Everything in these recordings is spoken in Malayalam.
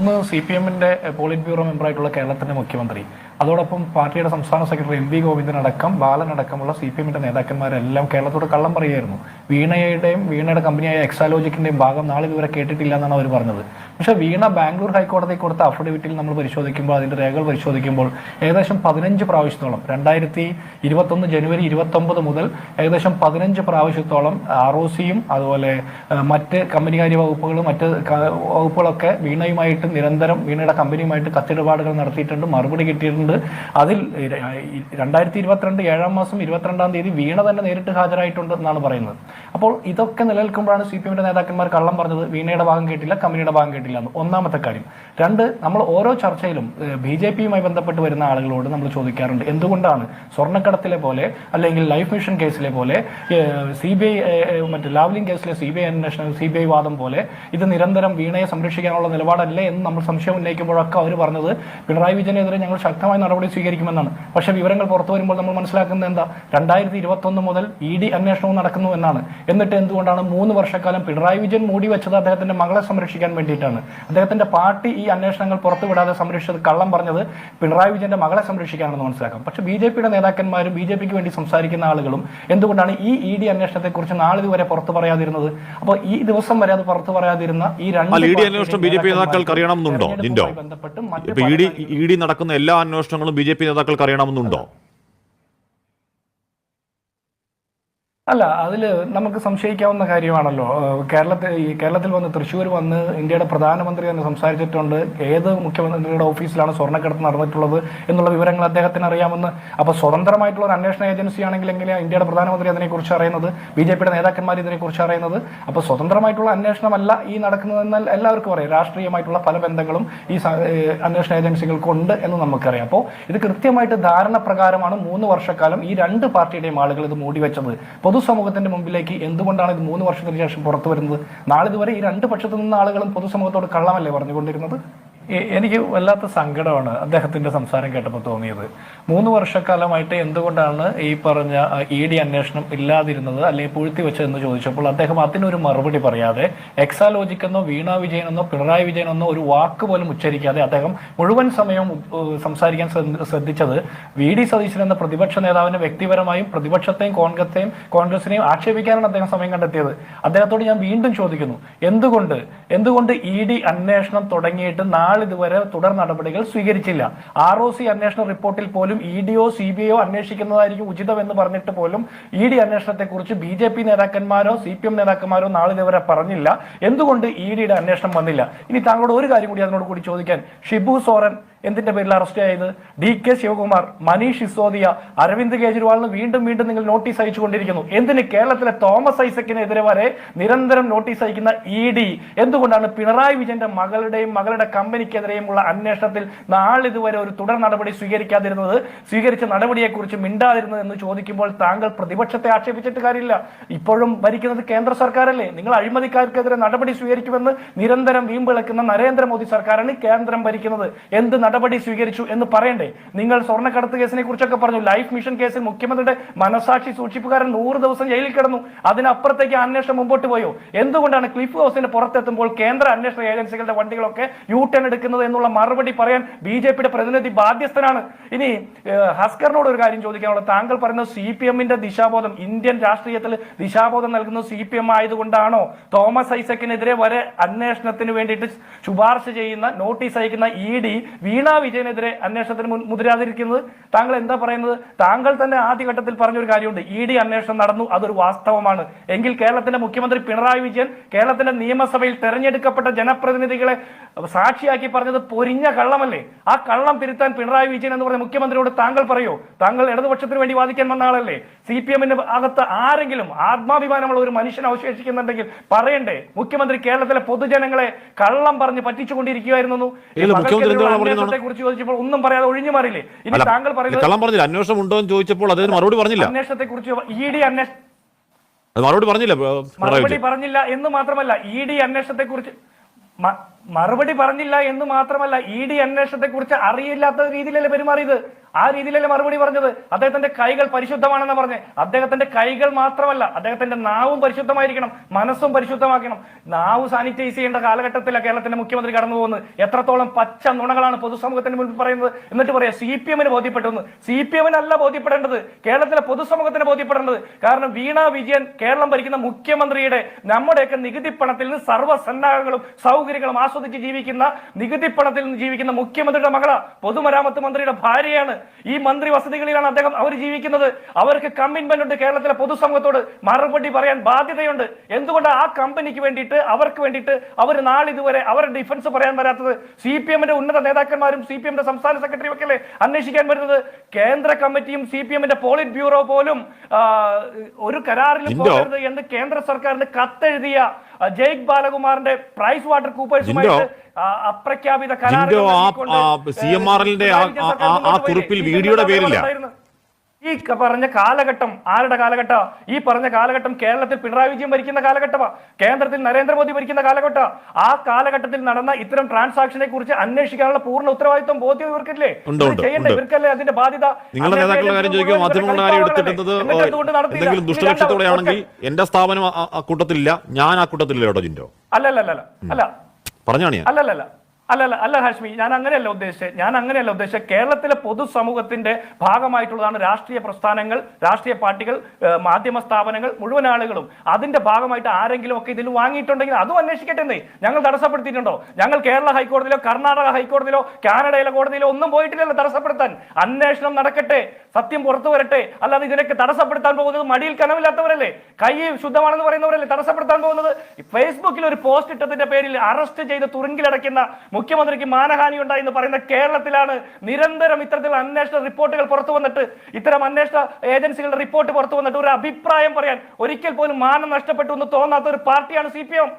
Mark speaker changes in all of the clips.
Speaker 1: ഒന്ന് സി പി എമ്മിന്റെ പോളിറ്റ് ബ്യൂറോ മെമ്പറായിട്ടുള്ള കേരളത്തിന്റെ മുഖ്യമന്ത്രി. അതോടൊപ്പം പാർട്ടിയുടെ സംസ്ഥാന സെക്രട്ടറി എം വി ഗോവിന്ദൻ അടക്കം ബാലൻ അടക്കമുള്ള സി പി എമ്മിന്റെ നേതാക്കന്മാരെല്ലാം കേരളത്തോട് കള്ളം പറയുമായിരുന്നു വീണയുടെയും വീണയുടെ കമ്പനിയായ എക്സാലോജിക്കിന്റെയും ഭാഗം നാളെ ഇതുവരെ കേട്ടിട്ടില്ല എന്നാണ് അവർ പറഞ്ഞത്. പക്ഷേ വീണ ബാംഗ്ലൂർ ഹൈക്കോടതി കൊടുത്ത അഫിഡവിറ്റിൽ നമ്മൾ പരിശോധിക്കുമ്പോൾ അതിന്റെ രേഖകൾ പരിശോധിക്കുമ്പോൾ ഏകദേശം പതിനഞ്ച് പ്രാവശ്യത്തോളം രണ്ടായിരത്തി ഇരുപത്തൊന്ന് ജനുവരി ഇരുപത്തൊമ്പത് മുതൽ ഏകദേശം പതിനഞ്ച് പ്രാവശ്യത്തോളം ആർ ഒ സിയും അതുപോലെ മറ്റ് കമ്പനികാര്യ വകുപ്പുകളും മറ്റ് വകുപ്പുകളൊക്കെ വീണയുമായിട്ട് നിരന്തരം വീണയുടെ കമ്പനിയുമായിട്ട് കത്തിടപാടുകൾ നടത്തിയിട്ടുണ്ട് മറുപടി കിട്ടിയിട്ടുണ്ട്. അതിൽ രണ്ടായിരത്തി ഇരുപത്തിരണ്ട് ഏഴാം മാസം ഇരുപത്തിരണ്ടാം തീയതി വീണ തന്നെ നേരിട്ട് ഹാജരായിട്ടുണ്ട് എന്നാണ് പറയുന്നത്. അപ്പോൾ ഇതൊക്കെ നിലനിൽക്കുമ്പോഴാണ് സി പി എമ്മിന്റെ നേതാക്കന്മാർ കള്ളം പറഞ്ഞത് വീണയുടെ ഭാഗം കേട്ടില്ല കമ്പനിയുടെ ഭാഗം കേട്ടില്ല. എന്ന് ഒന്നാമത്തെ കാര്യം. രണ്ട് നമ്മൾ ഓരോ ചർച്ചയിലും ബി ജെ പിയുമായി ബന്ധപ്പെട്ട് വരുന്ന ആളുകളോട് നമ്മൾ ചോദിക്കാറുണ്ട്. എന്തുകൊണ്ടാണ് സ്വർണക്കടത്തിലെ പോലെ അല്ലെങ്കിൽ ലൈഫ് മിഷൻ കേസിലെ പോലെ സി ബി ഐ മറ്റേ ലാവ്ലിംഗ് കേസിലെ സി ബി ഐ അന്വേഷണം സി ബി ഐ വാദം പോലെ ഇത് നിരന്തരം വീണയെ സംരക്ഷിക്കാനുള്ള നിലപാടല്ലേ എന്ന് നമ്മൾ സംശയം ഉന്നയിക്കുമ്പോഴൊക്കെ അവർ പറഞ്ഞത് പിണറായി വിജയനെതിരെ ഞങ്ങൾ ശക്തമായ നടപടി സ്വീകരിക്കുമെന്നാണ്. പക്ഷേ വിവരങ്ങൾ പുറത്തു വരുമ്പോൾ നമ്മൾ മനസ്സിലാക്കുന്നത് എന്താ? രണ്ടായിരത്തി ഇരുപത്തൊന്ന് മുതൽ ഇ ഡി അന്വേഷണവും നടക്കുന്നു എന്നാണ് എന്നിട്ട് എന്തുകൊണ്ടാണ് മൂന്ന് വർഷക്കാലം പിണറായി വിജയൻ മൂടി വെച്ചത് അദ്ദേഹത്തിന്റെ മകളെ സംരക്ഷിക്കാൻ വേണ്ടിയിട്ടാണ്? അദ്ദേഹത്തിന്റെ പാർട്ടി ഈ അന്വേഷണങ്ങൾ പുറത്തുവിടാതെ സംരക്ഷിച്ചത് കള്ളം പറഞ്ഞത് പിണറായി വിജയന്റെ മകളെ സംരക്ഷിക്കാനാണെന്ന് മനസ്സിലാക്കാം. പക്ഷെ ബി ജെ പിയുടെ നേതാക്കന്മാരും ബി ജെ പിക്ക് വേണ്ടി സംസാരിക്കുന്ന ആളുകളും എന്തുകൊണ്ടാണ് ഈ ഇ ഡി അന്വേഷണത്തെക്കുറിച്ച് നാളിതുവരെ പുറത്തു പറയാതിരുന്നത്? അപ്പോൾ ഈ ദിവസം വരെ അത് പുറത്തു പറയാതിരുന്ന ഈ രണ്ട്
Speaker 2: ഇ ഡി അന്വേഷണം ബി ജെ പി നേതാക്കൾക്ക് അറിയണമെന്നുണ്ടോ?
Speaker 1: ബന്ധപ്പെട്ട്
Speaker 2: ഇ ഡി നടക്കുന്ന എല്ലാ അന്വേഷണങ്ങളും ബി ജെ പി നേതാക്കൾക്ക് അറിയണമെന്നുണ്ടോ?
Speaker 1: അല്ല അതിൽ നമുക്ക് സംശയിക്കാവുന്ന കാര്യമാണല്ലോ. കേരളത്തിൽ ഈ കേരളത്തിൽ വന്ന് തൃശ്ശൂർ വന്ന് ഇന്ത്യയുടെ പ്രധാനമന്ത്രി തന്നെ സംസാരിച്ചിട്ടുണ്ട്. ഏത് മുഖ്യമന്ത്രിയുടെ ഓഫീസിലാണ് സ്വർണക്കടത്ത് നടന്നിട്ടുള്ളത് എന്നുള്ള വിവരങ്ങൾ അദ്ദേഹത്തിന് അറിയാമെന്ന്. അപ്പോൾ സ്വതന്ത്രമായിട്ടുള്ള ഒരു അന്വേഷണ ഏജൻസി ആണെങ്കിൽ എങ്ങനെയാണ് ഇന്ത്യയുടെ പ്രധാനമന്ത്രി അതിനെക്കുറിച്ച് അറിയുന്നത്? ബി ജെ പിയുടെ നേതാക്കന്മാർ ഇതിനെക്കുറിച്ച് അറിയുന്നത്? അപ്പോൾ സ്വതന്ത്രമായിട്ടുള്ള അന്വേഷണമല്ല ഈ നടക്കുന്നതെന്നാൽ എല്ലാവർക്കും അറിയാം. രാഷ്ട്രീയമായിട്ടുള്ള പല ബന്ധങ്ങളും ഈ അന്വേഷണ ഏജൻസികൾക്കുണ്ട് എന്ന് നമുക്കറിയാം. അപ്പോൾ ഇത് കൃത്യമായിട്ട് ധാരണ പ്രകാരമാണ് മൂന്ന് വർഷക്കാലം ഈ രണ്ട് പാർട്ടിയുടെയും ആളുകൾ ഇത് മൂടിവെച്ചത്. പൊതുസമൂഹത്തിന്റെ മുമ്പിലേക്ക് എന്തുകൊണ്ടാണ് ഇത് മൂന്ന് വർഷത്തിന് ശേഷം പുറത്തു വരുന്നത്? നാളിതുവരെ ഈ രണ്ട് പക്ഷത്തു നിന്ന ആളുകളും പൊതുസമൂഹത്തോട് കള്ളമല്ലേ പറഞ്ഞുകൊണ്ടിരുന്നത്? എനിക്ക് വല്ലാത്ത സങ്കടമാണ് അദ്ദേഹത്തിന്റെ സംസാരം കേട്ടപ്പോൾ തോന്നിയത്. മൂന്ന് വർഷക്കാലമായിട്ട് എന്തുകൊണ്ടാണ് ഈ പറഞ്ഞ ഇ ഡി അന്വേഷണം ഇല്ലാതിരുന്നത് അല്ലെങ്കിൽ പൂഴ്ത്തി വെച്ചതെന്ന് ചോദിച്ചപ്പോൾ അദ്ദേഹം അതിനൊരു മറുപടി പറയാതെ എക്സാലോജിക് എന്നോ വീണ വിജയൻ എന്നോ പിണറായി വിജയൻ എന്നോ ഒരു വാക്ക് പോലും ഉച്ചരിക്കാതെ അദ്ദേഹം മുഴുവൻ സമയവും സംസാരിക്കാൻ ശ്രദ്ധിച്ചത് വി ഡി സതീശൻ എന്ന പ്രതിപക്ഷ നേതാവിനെ വ്യക്തിപരമായും പ്രതിപക്ഷത്തെയും കോൺഗ്രത്തെയും കോൺഗ്രസിനെയും ആക്ഷേപിക്കാനാണ് അദ്ദേഹം സമയം കണ്ടെത്തിയത്. അദ്ദേഹത്തോട് ഞാൻ വീണ്ടും ചോദിക്കുന്നു എന്തുകൊണ്ട് എന്തുകൊണ്ട് ഇ ഡി അന്വേഷണം തുടങ്ങിയിട്ട് നാളിതുവരെ തുടർ നടപടികൾ സ്വീകരിച്ചില്ല. ആർ ഒ സി അന്വേഷണ റിപ്പോർട്ടിൽ പോലും ഇ ഡിയോ സി ബി ഐയോ അന്വേഷിക്കുന്നതായിരിക്കും ഉചിതമെന്ന് പറഞ്ഞിട്ട് പോലും ഇ ഡി അന്വേഷണത്തെക്കുറിച്ച് ബി ജെ പി നേതാക്കന്മാരോ സി പി എം നേതാക്കന്മാരോ നാളിതുവരെ പറഞ്ഞില്ല. എന്തുകൊണ്ട് ഇ ഡിയുടെ അന്വേഷണം വന്നില്ല? ഇനി താങ്കളോട് ഒരു കാര്യം കൂടി അതിനോട് കൂടി ചോദിക്കാൻ. ഷിബു സോറൻ എന്തിന്റെ പേരിൽ അറസ്റ്റ് ആയത്? ഡി കെ ശിവകുമാർ മനീഷ് സിസോദിയ അരവിന്ദ് കെജ്രിവാളിന് വീണ്ടും വീണ്ടും നിങ്ങൾ നോട്ടീസ് അയച്ചുകൊണ്ടിരിക്കുന്നു എന്തിന് കേരളത്തിലെ തോമസ് ഐസക്കിനെതിരെ വരെ നിരന്തരം നോട്ടീസ് അയക്കുന്ന ഇ ഡി എന്തുകൊണ്ടാണ് പിണറായി വിജയന്റെ മകളുടെയും മകളുടെ കമ്പനിക്കെതിരെയുമുള്ള അന്വേഷണത്തിൽ നാളിതുവരെ ഒരു തുടർ നടപടി സ്വീകരിക്കാതിരുന്നത് സ്വീകരിച്ച നടപടിയെക്കുറിച്ച് മിണ്ടാതിരുന്നത് എന്ന് ചോദിക്കുമ്പോൾ താങ്കൾ പ്രതിപക്ഷത്തെ ആക്ഷേപിച്ചിട്ട് കാര്യമില്ല. ഇപ്പോഴും ഭരിക്കുന്നത് കേന്ദ്ര സർക്കാരല്ലേ? നിങ്ങൾ അഴിമതിക്കാർക്കെതിരെ നടപടി സ്വീകരിക്കുമെന്ന് നിരന്തരം വീമ്പിളക്കുന്ന നരേന്ദ്രമോദി സർക്കാരാണ് കേന്ദ്രം ഭരിക്കുന്നത്. എന്ത് നടപടി സ്വീകരിച്ചു എന്ന് പറയണ്ടേ? നിങ്ങൾ സ്വർണക്കടത്ത് കേസിനെ കുറിച്ചൊക്കെ പറഞ്ഞു. ലൈഫ് മിഷൻ കേസിൽ മുഖ്യമന്ത്രിയുടെ മനസാക്ഷി സൂക്ഷിപ്പുകാരൻ നൂറ് ദിവസം ജയിലിൽ കിടന്നു. അതിനപ്പുറത്തേക്ക് അന്വേഷണം മുമ്പോട്ട് പോയോ? എന്തുകൊണ്ടാണ് ക്ലിഫ് ഹൗസിന്റെ പുറത്തെത്തുമ്പോൾ കേന്ദ്ര അന്വേഷണ ഏജൻസികളുടെ വണ്ടികളൊക്കെ യു ടേൺ എടുക്കുന്നത് എന്നുള്ള മറുപടി പറയാൻ ബി ജെ പിയുടെ പ്രതിനിധി ബാധ്യസ്ഥനാണ്? ഇനി ഹസ്കറിനോട് ഒരു കാര്യം ചോദിക്കാനുള്ളത്. താങ്കൾ പറയുന്ന സി പി എമ്മിന്റെ ദിശാബോധം ഇന്ത്യൻ രാഷ്ട്രീയത്തിൽ ദിശാബോധം നൽകുന്ന സി പി എം ആയതുകൊണ്ടാണോ? തോമസ് ഐസക്കിനെതിരെ വരെ അന്വേഷണത്തിന് വേണ്ടിയിട്ട് ശുപാർശ ചെയ്യുന്ന നോട്ടീസ് അയക്കുന്ന ഇ ഡി വീണ വിജയനെതിരെ അന്വേഷണത്തിന് മുതിരാതിരിക്കുന്നത്. താങ്കൾ എന്താ പറയുന്നത്? താങ്കൾ തന്നെ ആദ്യഘട്ടത്തിൽ പറഞ്ഞൊരു കാര്യമുണ്ട്. ഇ ഡി അന്വേഷണം നടന്നു. അതൊരു വാസ്തവമാണ്. എങ്കിൽ കേരളത്തിന്റെ മുഖ്യമന്ത്രി പിണറായി വിജയൻ കേരളത്തിന്റെ നിയമസഭയിൽ തെരഞ്ഞെടുക്കപ്പെട്ട ജനപ്രതിനിധികളെ സാക്ഷിയാക്കി പറഞ്ഞത് പൊരിഞ്ഞ കള്ളമല്ലേ? ആ കള്ളം തിരുത്താൻ പിണറായി വിജയൻ എന്ന് പറഞ്ഞ മുഖ്യമന്ത്രിയോട് താങ്കൾ പറയോ? താങ്കൾ ഇടതുപക്ഷത്തിന് വേണ്ടി വാദിക്കാൻ വന്ന ആളല്ലേ? സി പി എമ്മിന്റെ അകത്ത് ആരെങ്കിലും ആത്മാഭിമാനമുള്ള ഒരു മനുഷ്യൻ അവശേഷിക്കുന്നുണ്ടെങ്കിൽ പറയണ്ടേ? മുഖ്യമന്ത്രി കേരളത്തിലെ പൊതുജനങ്ങളെ കള്ളം പറഞ്ഞ് പറ്റിച്ചുകൊണ്ടിരിക്കുകയായിരുന്നു കുറിച്ച് ചോദിച്ചപ്പോൾ ഒന്നും പറയാതെ ഒഴിഞ്ഞു മാറിയില്ലേ? ഇനി താങ്കൾ പറയുന്നത്
Speaker 2: അന്വേഷണം ഉണ്ടോ എന്ന് ചോദിച്ചപ്പോൾ അദ്ദേഹം മറുപടി പറഞ്ഞില്ല.
Speaker 1: അന്വേഷണത്തെ കുറിച്ച് ഇ ഡി അന്വേഷണം
Speaker 2: മറുപടി പറഞ്ഞില്ല
Speaker 1: മറുപടി പറഞ്ഞില്ല എന്ന് മാത്രമല്ല ഇ ഡി അന്വേഷണത്തെ കുറിച്ച് മറുപടി പറഞ്ഞില്ല എന്ന് മാത്രമല്ല ഇ ഡി അന്വേഷണത്തെ കുറിച്ച് അറിയില്ലാത്ത രീതിയിലല്ലേ പെരുമാറിയത്? ആ രീതിയിലല്ലേ മറുപടി പറഞ്ഞത്? അദ്ദേഹത്തിന്റെ കൈകൾ പരിശുദ്ധമാണെന്ന് പറഞ്ഞ്. അദ്ദേഹത്തിന്റെ കൈകൾ മാത്രമല്ല അദ്ദേഹത്തിന്റെ നാവും പരിശുദ്ധമായിരിക്കണം മനസ്സും പരിശുദ്ധമാക്കണം. നാവ് സാനിറ്റൈസ് ചെയ്യേണ്ട കാലഘട്ടത്തിലാണ് കേരളത്തിന്റെ മുഖ്യമന്ത്രി കടന്നു പോകുന്നത്. എത്രത്തോളം പച്ച നുണകളാണ് പൊതുസമൂഹത്തിന് മുൻപിൽ പറയുന്നത് എന്നിട്ട് പറയാം സി പി എമ്മിന് ബോധ്യപ്പെട്ടു സി പി എമ്മിനല്ല ബോധ്യപ്പെടേണ്ടത്. കേരളത്തിലെ പൊതുസമൂഹത്തിന് ബോധ്യപ്പെടേണ്ടത്. കാരണം വീണ വിജയൻ കേരളം ഭരിക്കുന്ന മുഖ്യമന്ത്രിയുടെ നമ്മുടെയൊക്കെ നികുതി പണത്തിൽ നിന്ന് സർവസന്നാഹങ്ങളും സൗകര്യങ്ങളും ആസ്വദിച്ച് ജീവിക്കുന്ന നികുതി പണത്തിൽ നിന്ന് ജീവിക്കുന്ന മുഖ്യമന്ത്രിയുടെ മകള പൊതുമരാമത്ത് മന്ത്രിയുടെ ഭാര്യയാണ്. ഈ മന്ത്രി വസതികളിലാണ് അദ്ദേഹം അവർ ജീവിക്കുന്നത്. അവർക്ക് കമ്മിറ്റ്മെന്റ് ഉണ്ട് കേരളത്തിലെ പൊതുസമൂഹത്തോട്. മറുപടി പറയാൻ ബാധ്യതയുണ്ട്. എന്തുകൊണ്ട് ആ കമ്പനിക്ക് വേണ്ടിയിട്ട് അവർക്ക് വേണ്ടിയിട്ട് അവർ നാളിതുവരെ അവരുടെ ഡിഫൻസ് പറയാൻ വരാത്തത്? സി പി എമ്മിന്റെ ഉന്നത നേതാക്കന്മാരും സി പി എമ്മിന്റെ സംസ്ഥാന സെക്രട്ടറിയും ഒക്കെ അല്ലേ അന്വേഷിക്കാൻ വരുന്നത്? കേന്ദ്ര കമ്മിറ്റിയും സി പി എമ്മിന്റെ പോളിറ്റ് ബ്യൂറോ പോലും ഒരു കരാറിൽ
Speaker 2: ജിൻഡോ.
Speaker 1: പോകരുത് എന്ന് കേന്ദ്ര സർക്കാരിന് കത്തെഴുതിയ ജയ്ക് ബാലകുമാറിന്റെ പ്രൈസ് വാട്ടർ കൂപ്പേഴ്സുമായിട്ട് അപ്രഖ്യാപിത കരാറുകൾ
Speaker 2: സി ആ-
Speaker 1: ആർ
Speaker 2: ആ? കുറിപ്പിൽ വീഡിയോയുടെ പേരില്ല.
Speaker 1: ഈ പറഞ്ഞ കാലഘട്ടം ആരുടെ കാലഘട്ടം? ഈ പറഞ്ഞ കാലഘട്ടം കേരളത്തിൽ പിണറായി വിജയൻ ഭരിക്കുന്ന കാലഘട്ടമാ. കേന്ദ്രത്തിൽ നരേന്ദ്രമോദി ഭരിക്കുന്ന കാലഘട്ടം. ആ കാലഘട്ടത്തിൽ നടന്ന ഇത്തരം ട്രാൻസാക്ഷനെ കുറിച്ച് അന്വേഷിക്കാനുള്ള പൂർണ ഉത്തരവാദിത്വം ബോധ്യം ഇവർക്കില്ലേ?
Speaker 2: ഉണ്ട്,
Speaker 1: ഇവർക്കല്ലേ അതിന്റെ ബാധ്യത?
Speaker 2: എന്തെങ്കിലും ദുഷ്ടലക്ഷ്യത്തോടെയാണെങ്കിൽ എന്റെ സ്ഥാപനം ആ- കൂട്ടത്തിലില്ല ഞാൻ ആ കൂട്ടത്തിലില്ല കേട്ടോ ജിൻഡോ.
Speaker 1: അല്ലല്ല അല്ല അല്ല.
Speaker 2: പറഞ്ഞാണ് ഞാൻ
Speaker 1: അല്ലല്ല അല്ലല്ല അല്ല ഹാഷ്മി ഞാൻ അങ്ങനെയല്ല ഉദ്ദേശിച്ചത് ഞാൻ അങ്ങനെയല്ല ഉദ്ദേശിച്ചത് കേരളത്തിലെ പൊതുസമൂഹത്തിന്റെ ഭാഗമായിട്ടുള്ളതാണ് രാഷ്ട്രീയ പ്രസ്ഥാനങ്ങൾ രാഷ്ട്രീയ പാർട്ടികൾ മാധ്യമ സ്ഥാപനങ്ങൾ മുഴുവൻ ആളുകളും. അതിന്റെ ഭാഗമായിട്ട് ആരെങ്കിലും ഒക്കെ ഇതിൽ വാങ്ങിയിട്ടുണ്ടെങ്കിൽ അതും അന്വേഷിക്കട്ടെ എന്നേ. ഞങ്ങൾ തടസ്സപ്പെടുത്തിയിട്ടുണ്ടോ? ഞങ്ങൾ കേരള ഹൈക്കോടതിയിലോ കർണാടക ഹൈക്കോടതിയിലോ കാനഡയിലെ കോടതിയിലോ ഒന്നും പോയിട്ടില്ലല്ലോ തടസ്സപ്പെടുത്താൻ. അന്വേഷണം നടക്കട്ടെ സത്യം പുറത്തു വരട്ടെ. അല്ലാതെ ഇതിനൊക്കെ തടസ്സപ്പെടുത്താൻ പോകുന്നത് മടിയിൽ കനവില്ലാത്തവരല്ലേ? കൈ ശുദ്ധമാണെന്ന് പറയുന്നവരല്ലേ തടസ്സപ്പെടുത്താൻ പോകുന്നത്? ഫേസ്ബുക്കിൽ ഒരു പോസ്റ്റ് ഇട്ടതിന്റെ പേരിൽ അറസ്റ്റ് ചെയ്ത് തുറുങ്കിലടയ്ക്കുന്ന മുഖ്യമന്ത്രിക്ക് മാനഹാനി ഉണ്ടായി എന്ന് പറയുന്ന കേരളത്തിലാണ് നിരന്തരം ഇത്തരത്തിലുള്ള അന്വേഷണ റിപ്പോർട്ടുകൾ പുറത്തു വന്നിട്ട് ഇത്തരം അന്വേഷണ ഏജൻസികളുടെ റിപ്പോർട്ട് പുറത്തു വന്നിട്ട് ഒരു അഭിപ്രായം പറയാൻ ഒരിക്കൽ പോലും മാനം നഷ്ടപ്പെട്ടു എന്ന് തോന്നാത്ത ഒരു പാർട്ടിയാണ് സി പി എം.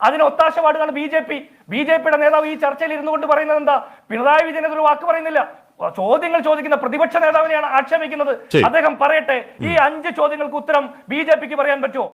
Speaker 1: അതിന് ഒത്താശപാടുകളാണ് B J P. B J പിയുടെ നേതാവ് ഈ ചർച്ചയിൽ ഇരുന്നു കൊണ്ട് പറയുന്നത് എന്താ? പിണറായി വിജയൻ ഒരു വാക്ക് പറയുന്നില്ല. ചോദ്യങ്ങൾ ചോദിക്കുന്ന പ്രതിപക്ഷ നേതാവിനെയാണ് ആക്ഷേപിക്കുന്നത്. അദ്ദേഹം പറയട്ടെ ഈ അഞ്ച് ചോദ്യങ്ങൾക്ക് ഉത്തരം ബി ജെ പിക്ക് പറയാൻ പറ്റുമോ?